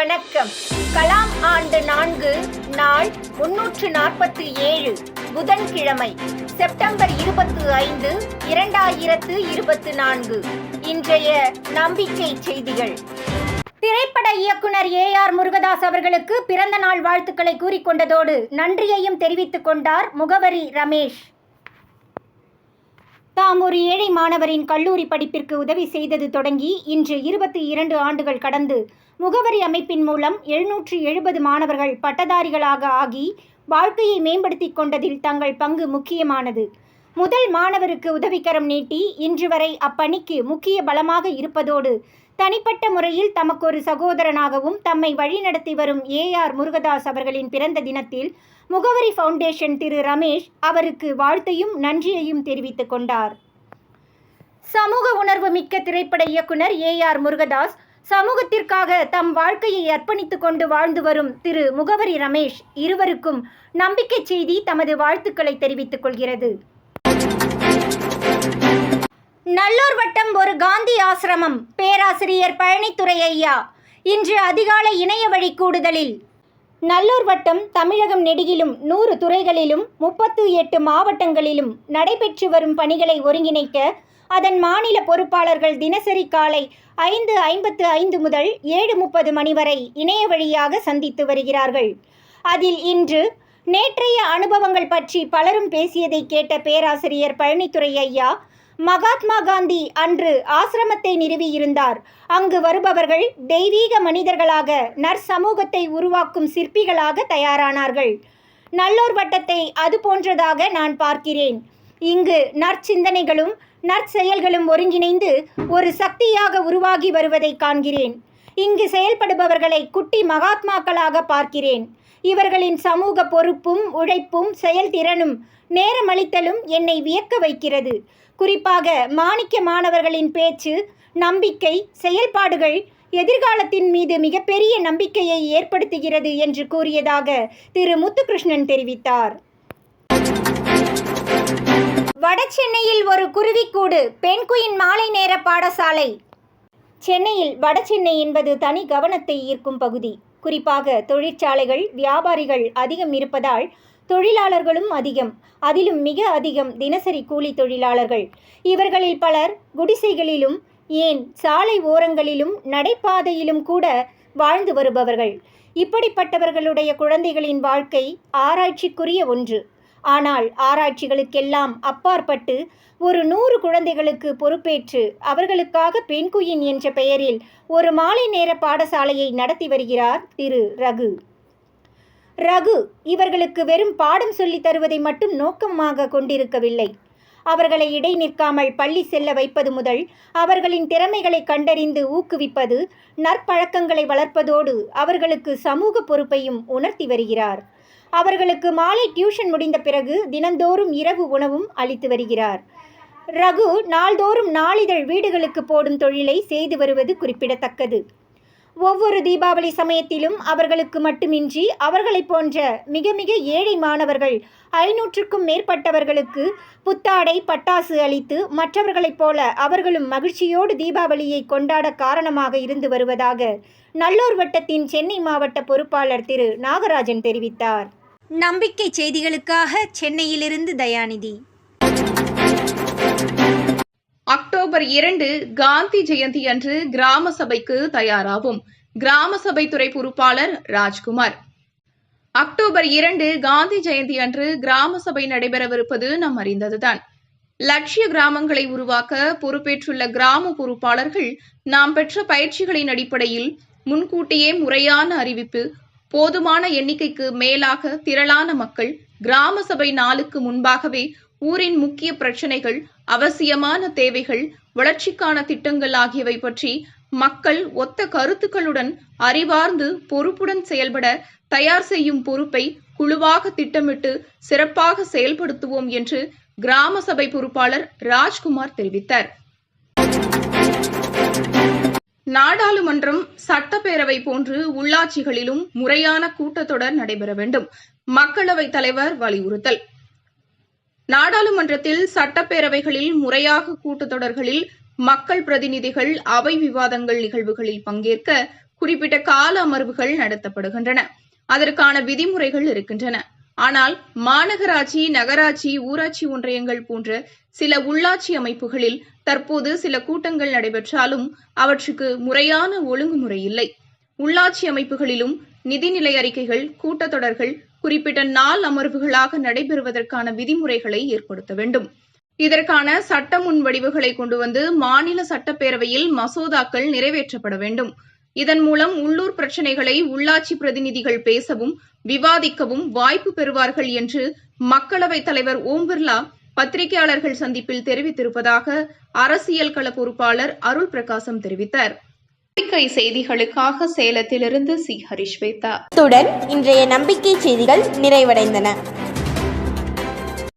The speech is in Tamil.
வணக்கம். கலாம் ஆண்டு நான்கு நாள் முன்னூற்று நாற்பத்தி ஏழு புதன்கிழமை செப்டம்பர் இருபத்து ஐந்து இரண்டாயிரத்து இருபத்து நான்கு. இன்றைய நம்பிக்கை செய்திகள். திரைப்பட இயக்குனர் ஏ ஆர் முருகதாஸ் அவர்களுக்கு பிறந்த நாள் வாழ்த்துக்களை கூறிக்கொண்டதோடு நன்றியையும் தெரிவித்துக் கொண்டார் முகவரி ரமேஷ். தாம் ஒரு ஏழை மாணவரின் கல்லூரி படிப்பிற்கு உதவி செய்தது தொடங்கி இன்று இருபத்தி இரண்டு ஆண்டுகள் கடந்து முகவரி அமைப்பின் மூலம் எழுநூற்றி எழுபது மாணவர்கள் பட்டதாரிகளாக ஆகி வாழ்க்கையை மேம்படுத்தி கொண்டதில் தங்கள் பங்கு முக்கியமானது. முதல் மாணவருக்கு உதவிக்கரம் நீட்டி இன்று வரை அப்பணிக்கு முக்கிய பலமாக இருப்பதோடு தனிப்பட்ட முறையில் தமக்கொரு சகோதரனாகவும் தம்மை வழிநடத்தி வரும் ஏ ஆர் முருகதாஸ் அவர்களின் பிறந்த தினத்தில் முகவரி ஃபவுண்டேஷன் திரு ரமேஷ் அவருக்கு வாழ்த்தையும் நன்றியையும் தெரிவித்துக் கொண்டார். சமூக உணர்வு மிக்க திரைப்பட இயக்குனர் ஏ ஆர் முருகதாஸ் சமூகத்திற்காக தம் வாழ்க்கையை அர்ப்பணித்துக் கொண்டு வாழ்ந்து வரும் திரு முகவரி ரமேஷ் இருவருக்கும் நம்பிக்கை செய்தி தமது வாழ்த்துக்களை தெரிவித்துக் கொள்கிறது. நல்லூர் வட்டம் ஒரு காந்தி ஆசிரமம். பேராசிரியர் பழனித்துறை ஐயா இன்று அதிகாலை இணைய வழி கூடுதலில். நல்லூர் வட்டம் தமிழகம் நெடுகிலும் நூறு துறைகளிலும் முப்பத்து எட்டு மாவட்டங்களிலும் நடைபெற்று வரும் பணிகளை ஒருங்கிணைக்க அதன் மாநில பொறுப்பாளர்கள் தினசரி காலை ஐந்து ஐம்பத்து ஐந்து முதல் ஏழு முப்பது மணி வரை இணைய வழியாக சந்தித்து வருகிறார்கள். அதில் இன்று நேற்றைய அனுபவங்கள் பற்றி பலரும் பேசியதை கேட்ட பேராசிரியர் பழனித்துறை ஐயா மகாத்மா காந்தி அன்று ஆசிரமத்தை நிறுவியிருந்தார் அங்கு வருபவர்கள் தெய்வீக மனிதர்களாக நற்சமூகத்தை உருவாக்கும் சிற்பிகளாக தயாரானார்கள். நல்லோர் வட்டத்தை அது போன்றதாக நான் பார்க்கிறேன். இங்கு நற்சிந்தனைகளும் நற்செயல்களும் ஒருங்கிணைந்து ஒரு சக்தியாக உருவாகி வருவதை காண்கிறேன். இங்கு செயல்படுபவர்களை குட்டி மகாத்மாக்களாக பார்க்கிறேன். இவர்களின் சமூக பொறுப்பும் உழைப்பும் செயல்திறனும் நேரமளித்தலும் என்னை வியக்க வைக்கிறது. குறிப்பாக மாணிக்க மாணவர்களின் பேச்சு நம்பிக்கை செயல்பாடுகள் எதிர்காலத்தின் மீது மிகப்பெரிய நம்பிக்கையை ஏற்படுத்துகிறது என்று கூறியதாக திரு முத்துகிருஷ்ணன் தெரிவித்தார். வடசென்னையில் ஒரு குருவிக்கூடு பெண்குயின் மாலை நேர பாடசாலை. சென்னையில் வடசென்னை என்பது தனி கவனத்தை ஈர்க்கும் பகுதி. குறிப்பாக தொழிற்சாலைகள் வியாபாரிகள் அதிகம் இருப்பதால் தொழிலாளர்களும் அதிகம். அதிலும் மிக அதிகம் தினசரி கூலி தொழிலாளர்கள். இவர்களில் பலர் குடிசைகளிலும் ஏன் சாலை ஓரங்களிலும் நடைபாதையிலும் கூட வாழ்ந்து வருபவர்கள். இப்படிப்பட்டவர்களுடைய குழந்தைகளின் வாழ்க்கை ஆராய்ச்சிக்குரிய ஒன்று. ஆனால் ஆராய்ச்சிகளுக்கெல்லாம் அப்பாற்பட்டு ஒரு நூறு குழந்தைகளுக்கு பொறுப்பேற்று அவர்களுக்காக பெண்குயின் என்ற பெயரில் ஒரு மாலை நேர பாடசாலையை நடத்தி வருகிறார் திரு ரகு. ரகு இவர்களுக்கு வெறும் பாடம் சொல்லித் தருவதை மட்டும் நோக்கமாக கொண்டிருக்கவில்லை. அவர்களை இடை நிற்காமல் பள்ளி செல்ல வைப்பது முதல் அவர்களின் திறமைகளை கண்டறிந்து ஊக்குவிப்பது நற்பழக்கங்களை வளர்ப்பதோடு அவர்களுக்கு சமூக பொறுப்பையும் உணர்த்தி வருகிறார். அவர்களுக்கு மாலை டியூஷன் முடிந்த பிறகு தினந்தோறும் இரவு உணவும் அளித்து வருகிறார். ரகு நாள்தோறும் நாளிதழ் வீடுகளுக்கு போடும் தொழிலை செய்து வருவது குறிப்பிடத்தக்கது. ஒவ்வொரு தீபாவளி சமயத்திலும் அவர்களுக்கு மட்டுமின்றி அவர்களைப் போன்ற மிக மிக ஏழை மாணவர்கள் ஐநூற்றுக்கும் மேற்பட்டவர்களுக்கு புத்தாடை பட்டாசு அளித்து மற்றவர்களைப் போல அவர்களும் மகிழ்ச்சியோடு தீபாவளியை கொண்டாட காரணமாக இருந்து வருவதாக நல்லூர் வட்டத்தின் சென்னை மாவட்ட பொறுப்பாளர் திரு நாகராஜன் தெரிவித்தார். நம்பிக்கை செய்திகளுக்காக சென்னையிலிருந்து தயாநிதி. அக்டோபர் இரண்டு காந்தி ஜெயந்தி அன்று கிராம சபைக்கு தயாராகும். கிராம சபை துறை பொறுப்பாளர் ராஜ்குமார். அக்டோபர் இரண்டு காந்தி ஜெயந்தி அன்று கிராம சபை நடைபெறவிருப்பது நாம் அறிந்ததுதான். லட்சிய கிராமங்களை உருவாக்க பொறுப்பேற்றுள்ள கிராம பொறுப்பாளர்கள் நாம் பெற்ற பயிற்சிகளின் அடிப்படையில் முன்கூட்டியே முறையான அறிவிப்பு போதுமான எண்ணிக்கைக்கு மேலாக திரளான மக்கள் கிராம சபை நாளுக்கு முன்பாகவே ஊரின் முக்கிய பிரச்சனைகள் அவசியமான தேவைகள் வளர்ச்சிக்கான திட்டங்கள் ஆகியவை பற்றி மக்கள் ஒத்த கருத்துக்களுடன் அறிவார்ந்து பொறுப்புடன் செயல்பட தயார் செய்யும் பொறுப்பை குழுவாக திட்டமிட்டு சிறப்பாக செயல்படுத்துவோம் என்று கிராம சபை பொறுப்பாளர் ராஜ்குமார் தெரிவித்தார். நாடாளுமன்றம் சட்டப்பேரவை போன்று உள்ளாட்சிகளிலும் முறையான கூட்டத்தொடர் நடைபெற வேண்டும். மக்களவைத் தலைவர் வலியுறுத்தல். நாடாளுமன்றத்தில் சட்டப்பேரவைகளில் முறையாக கூட்டத்தொடர்களில் மக்கள் பிரதிநிதிகள் அவை விவாதங்கள் நிகழ்வுகளில் பங்கேற்க குறிப்பிட்ட கால அமர்வுகள் நடத்தப்படுகின்றன. அதற்கான விதிமுறைகள் இருக்கின்றன. ஆனால் மாநகராட்சி நகராட்சி ஊராட்சி ஒன்றியங்கள் போன்ற சில உள்ளாட்சி அமைப்புகளில் தற்போது சில கூட்டங்கள் நடைபெற்றாலும் அவற்றுக்கு முறையான ஒழுங்குமுறை இல்லை. உள்ளாட்சி அமைப்புகளிலும் நிதிநிலை அறிக்கைகள் கூட்டத்தொடர்கள் குறிப்பிட்ட நாள் அமர்வுகளாக நடைபெறுவதற்கான விதிமுறைகளை ஏற்படுத்த வேண்டும். இதற்கான சட்ட முன்வடிவுகளை கொண்டு வந்து மாநில சட்டப்பேரவையில் மசோதாக்கள் நிறைவேற்றப்பட வேண்டும். இதன் மூலம் உள்ளூர் பிரச்சினைகளை உள்ளாட்சி பிரதிநிதிகள் பேசவும் விவாதிக்கவும் வாய்ப்பு பெறுவார்கள் என்று மக்களவைத் தலைவர் ஓம் பிர்லா பத்திரிகையாளர்கள் சந்திப்பில் தெரிவித்திருப்பதாக அரசியல் கள பொறுப்பாளர் அருள் பிரகாசம் தெரிவித்தார். நம்பிக்கை செய்திகளுக்காக சேலத்திலிருந்து சி. ஹரிஷ்வேதா. இன்றைய நம்பிக்கை செய்திகள் நிறைவடைந்தன.